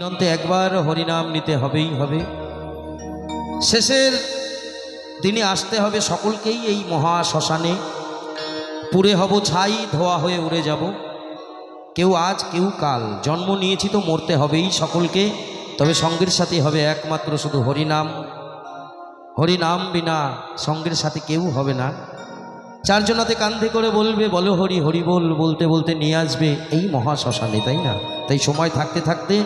দিনন্তে একবার হরিনাম নিতে হবেই হবে। শেষের দিনে আসতে হবে সকলকেই এই মহা শ্মশানে। পুড়ে হব ছাই, ধোয়া হয়ে উড়ে যাব। কেউ আজ, কেউ কাল। জন্ম নিয়েছি তো মরতে হবেই সকলকে। তবে সঙ্গের সাথে হবে একমাত্র শুধু হরিনাম। হরিনাম বিনা সঙ্গের সাথে কেউ হবে না। চারজনাতে কান্ধে করে বলবে, বলো হরি হরি বল। বলতে বলতে নিয়ে আসবে এই মহা শ্মশানে, তাই না? তাই সময় থাকতে থাকতে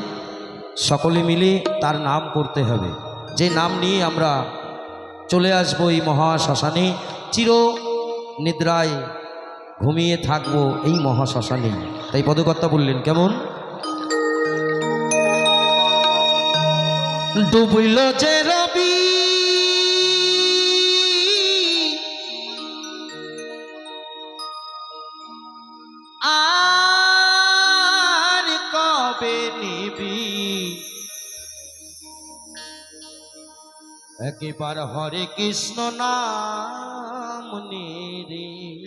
সকলে মিলে তার নাম করতে হবে। যে নাম নিয়ে আমরা চলে আসব এই মহাশ্মশানে, চির নিদ্রায় ঘুমিয়ে থাকব এই মহাশ্মশানে। তাই পদকর্তা বললেন, কেমন? ডুবইল যে রবি একেবার হরে কৃষ্ণ নাম নেরে।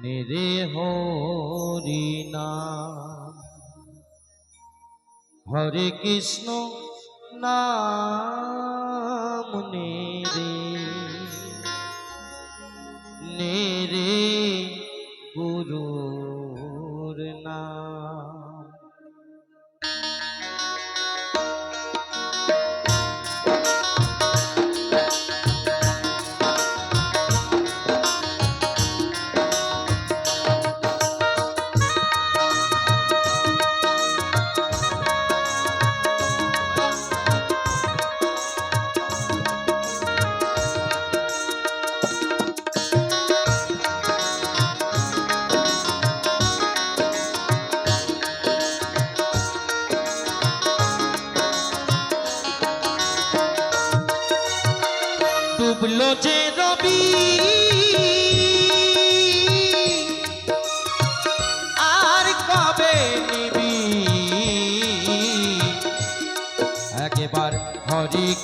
নেরে হরি নাম। হরে কৃষ্ণ নাম নেরে।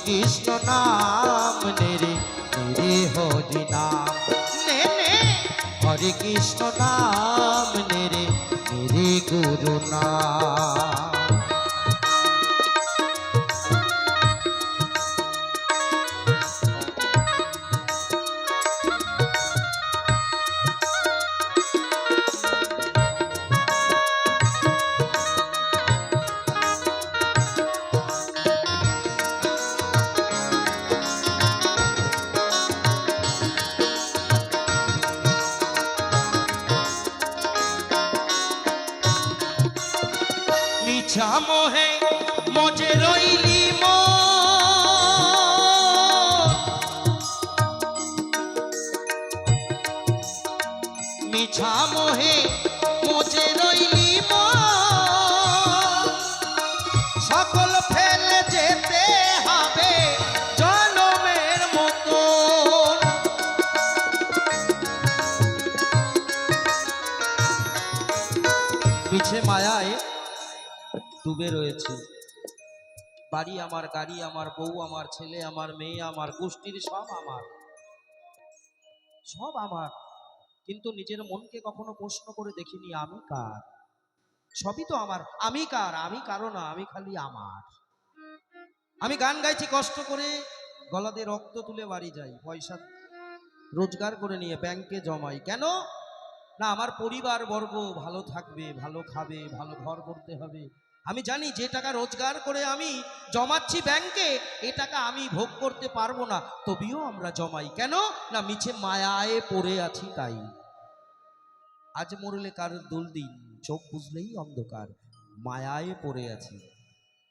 কৃষ্ণ নাম নেরে নেরে হরি নাম। হরি কৃষ্ণ নাম নেরে নেরে গুরু নাম। মিছা মোহে মজে রইলি সকল ফেলে যেতে হবে জনমের মতন পিছে মায়ায় ডুবে রয়েছে। বাড়ি আমার, গাড়ি আমার, বউ আমার, ছেলে আমার, মেয়ে আমার, গোষ্ঠীর সব আমার। সব আমার। কিন্তু নিজের মনকে কখনো প্রশ্ন করে দেখিনি, আমি কার? সবই তো আমার, আমি কার? আমি কারও না, আমি খালি আমার। আমি গান গাইছি কষ্ট করে, গলাতে রক্ত তুলে বাড়ি যাই, পয়সা রোজগার করে নিয়ে ব্যাংকে জমাই। কেন? না, আমার পরিবার বর্গ ভালো থাকবে, ভালো খাবে, ভালো ঘর করতে হবে। আমি জানি যে টাকা রোজগার করে আমি জমাচ্ছি ব্যাংকে, এ টাকা আমি ভোগ করতে পারব না, তবেও আমরা জমাই। কেন? না, মিছে মায়ায় পড়ে আছি তাই। আজ মরলে কার দোল দিন? চোখ বুঝলেই অন্ধকার। মায়ায় পড়ে আছি।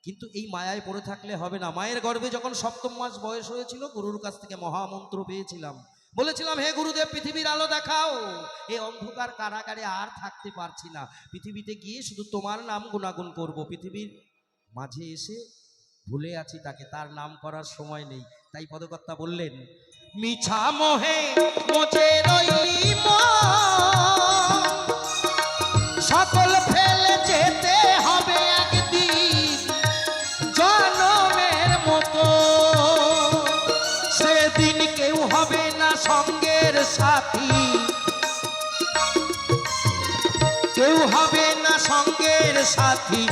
কিন্তু এই মায়ায় পড়ে থাকলে হবে না। মায়ের গর্ভে যখন সপ্তম মাস বয়স হয়েছিল, গুরুর কাছ থেকে মহামন্ত্র পেয়েছিলাম। বলেছিলাম, হে গুরুদেব, পৃথিবীর আলো দেখাও। এই অন্ধকার কারাগারে আর থাকতে পারছি না। পৃথিবীতে গিয়ে শুধু তোমার নাম গুণাগুণ করব। পৃথিবীর মাঝে এসে ভুলে আছি তাকে। তার নাম করার সময় নেই। তাই পদকর্তা বললেন, মিছা মোহে, মোচে রইলি মন। সাথী। কেউ হবে না সঙ্গের সাথী,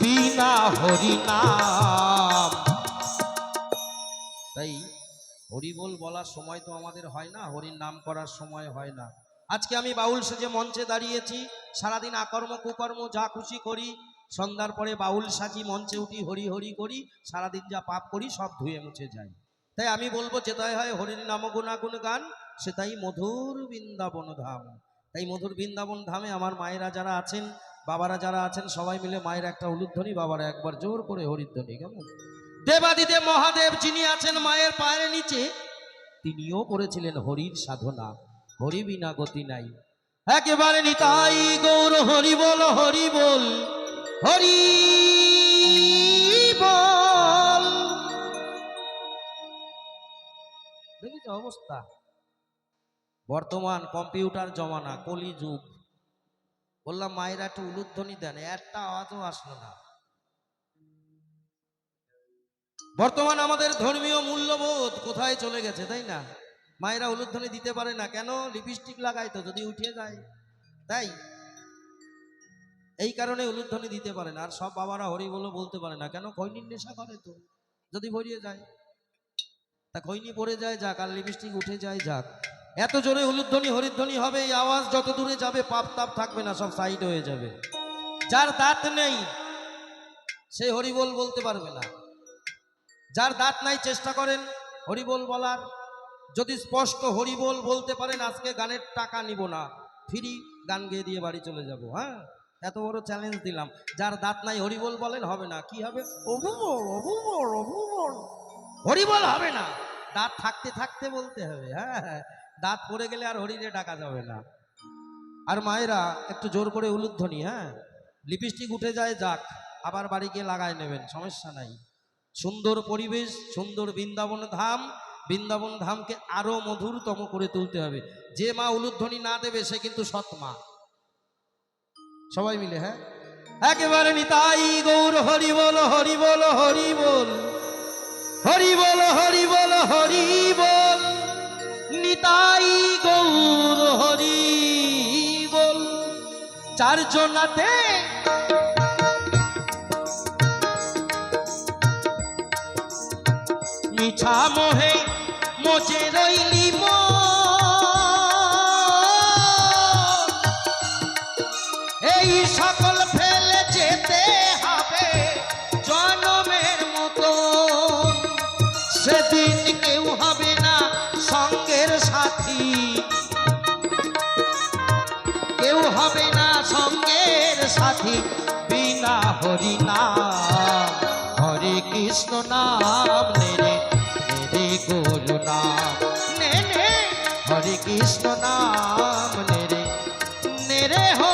বিনা হরিনাম। তাই হরিবোল বলার সময় তো আমাদের হয় না, হরির নাম করার সময় হয় না। আজকে আমি বাউল সেজে মঞ্চে দাঁড়িয়েছি, সারাদিন আকর্ম কুকর্ম যা খুশি করি, সন্ধ্যার পরে বাউল সাজি, মঞ্চে উঠি, হরি হরি করি, সারাদিন যা পাপ করি সব ধুয়ে মুছে যায় তাই আমি বলব যেটাই হয় হরির নাম গুণাগুণ গান সেটাই মধুর বৃন্দাবন ধাম। তাই মধুর বৃন্দাবন ধামে আমার মায়েরা যারা আছেন, বাবারা যারা আছেন, সবাই মিলে মায়ের একটা উলুধ্বনি, বাবারা একবার জোর করে হরিধ্বনি, কেমন? দেবাদিদেব মহাদেব যিনি আছেন মায়ের পায়ের নিচে, তিনিও করেছিলেন হরির সাধনা। হরি বিনা গতি নাই। একেবারে নিতাই গৌর হরি বল হরি বল হরি বল। অবস্থা? বর্তমান কম্পিউটার জমানা কলি যুগ বললাম, মায়েরা একটু উলুধ্বনি দেন, একটা আওয়াজও আসলো না। বর্তমান আমাদের ধর্মীয় মূল্যবোধ কোথায় চলে গেছে, তাই না? মায়েরা উলুধ্বনি দিতে পারে না, কেন? লিপস্টিক লাগায় তো, যদি উঠে যায়। তাই? এই কারণে উলুধ্বনি দিতে পারে না, আর সব বাবারা হরি বলে বলতে পারে না, কেন? খৈনির নেশা করে তো, যদি ভরিয়ে যায়। তা খৈনি পড়ে যায়, যাক, আর লিপস্টিক উঠে যায়, যাক। এত জোরে উলুধ্বনি হরিধ্বনি হবে, এই আওয়াজ যত দূরে যাবে, পাপ তাপ থাকবে না, সব সাইড হয়ে যাবে। যার দাঁত নেই, সে হরিবোল বলতে পারবে না। যার দাঁত নাই, চেষ্টা করেন হরিবোল বলার। যদি স্পষ্ট হরিবোল বলতে পারেন, আজকে গানের টাকা নিব না। ফ্রি গান গেয়ে দিয়ে বাড়ি চলে যাব হ্যাঁ? এত বড় চ্যালেঞ্জ দিলাম। যার দাঁত নাই, হরিবোল বলেন, হবে না। কি হবে? হরিবোল হবে না। দাঁত থাকতে থাকতে বলতে হবে হ্যাঁ হ্যাঁ। দাঁত পড়ে গেলে আর হরিণে ডাকা যাবে না। আর মায়েরা, একটু জোর করে উলুধ্বনি হ্যাঁ? লিপস্টিক উঠে যায়, যাক, আবার বাড়ি গিয়ে লাগায় নেবেন, সমস্যা নাই। সুন্দর পরিবেশ, সুন্দর বৃন্দাবন ধাম, বৃন্দাবন ধামকে আরও মধুরতম করে তুলতে হবে। যে মা উলুধ্বনি না দেবে, সে কিন্তু সৎ মা। সবাই মিলে হ্যাঁ? একেবারে নিতাই গৌর, হরি বল হরি বল হরি বল। হরি বল হরি বল হরি বল। নিতাই গৌর হরি বল চারজনাতে মিছা মোহে মজে রইলি। এই সকল ফেলে যেতে হবে জনমের মতো সেদিন হরি নাম হরে কৃষ্ণ নাম নে রে গোলু নাম নে নে হরে কৃষ্ণ নাম নেরে নেরে হরি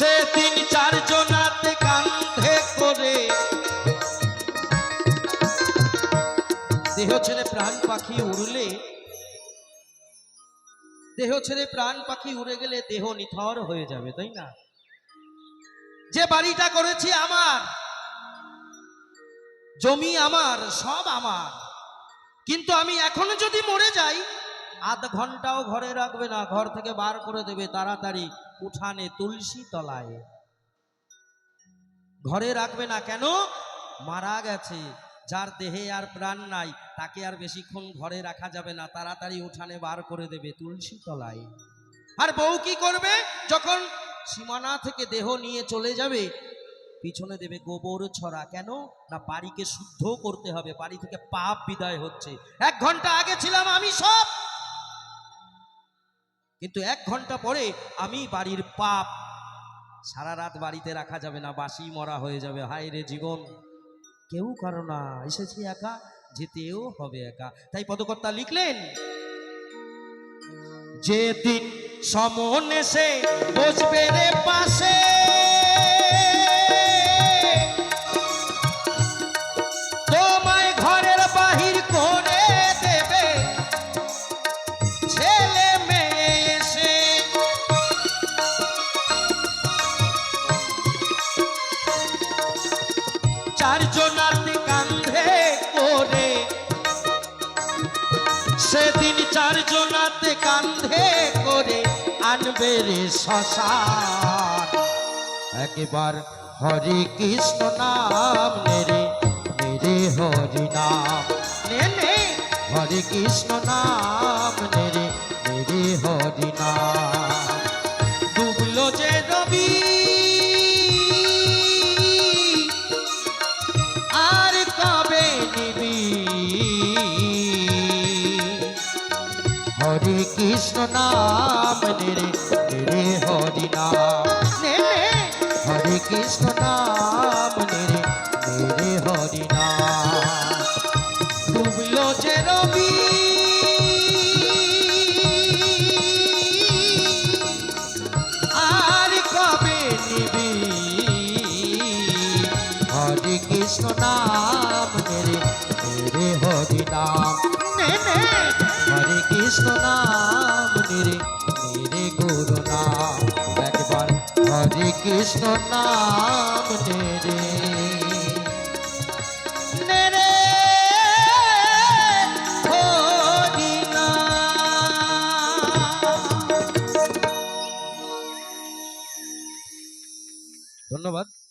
সে তিন চারজনাতে কান্ধে করে। দেহ ছেড়ে প্রাণ পাখি উড়লে, দেহ ছেড়ে প্রাণ পাখি উড়ে গেলে দেহ নিথর হয়ে যাবে, তাই না? যে বাড়িটা করেছি আমার, জমি আমার, সব আমার। কিন্তু আমি এখনও যদি মরে যাই, আধ ঘন্টাও ঘরে রাখবে না, ঘর থেকে বার করে দেবে তাড়াতাড়ি। উঠানে তুলসী তলায়। ঘরে রাখবে না কেন? মারা গেছে। যার দেহে আর প্রাণ নাই, তাকে আর বেশিক্ষণ ঘরে রাখা যাবে না। তাড়াতাড়ি উঠানে বার করে দেবে তুলসী তলায়। আর বউ কি করবে? যখন সীমানা থেকে দেহ নিয়ে চলে যাবে, পিছনে দেবে গোবর ছড়া। কেন? না বাড়িকে শুদ্ধ করতে হবে। বাড়ি থেকে পাপ বিদায় হচ্ছে। এক ঘণ্টা আগে ছিলাম আমি সব কিন্তু এক ঘণ্টা পরে আমি বাড়ির পাপ সারা রাত বাড়িতে রাখা যাবে না বাসি মরা হয়ে যাবে। হায় রে জীবন, কেউ কারও না, এসেছি একা, যেতেও হবে একা। তাই পদকর্তা লিখলেন, যেদিন সমন এসে বসবে রে পাশে চারজনাতে কান্ধে করে। সেদিন চারজনাতে কান্ধে করে আনবে রে শ্মশান। একবার হরে কৃষ্ণ নাম নেরে নেরে হরি নাম। নে হরে কৃষ্ণ নাম নেরে নেরে হরি নাম। কৃষ্ণ নাম নেরে নেরে হরি নাম হরে কৃষ্ণ নাম নেরে নেরে হরি নাম ডুবলো যে রবি, আর কবে নিবি? হরে কৃষ্ণ নাম নেরে নেরে হরি নাম হরে কৃষ্ণ নাম নেরে নেরে গুরু নাম একবার হরে কৃষ্ণ নাম নেরে ধন্যবাদ।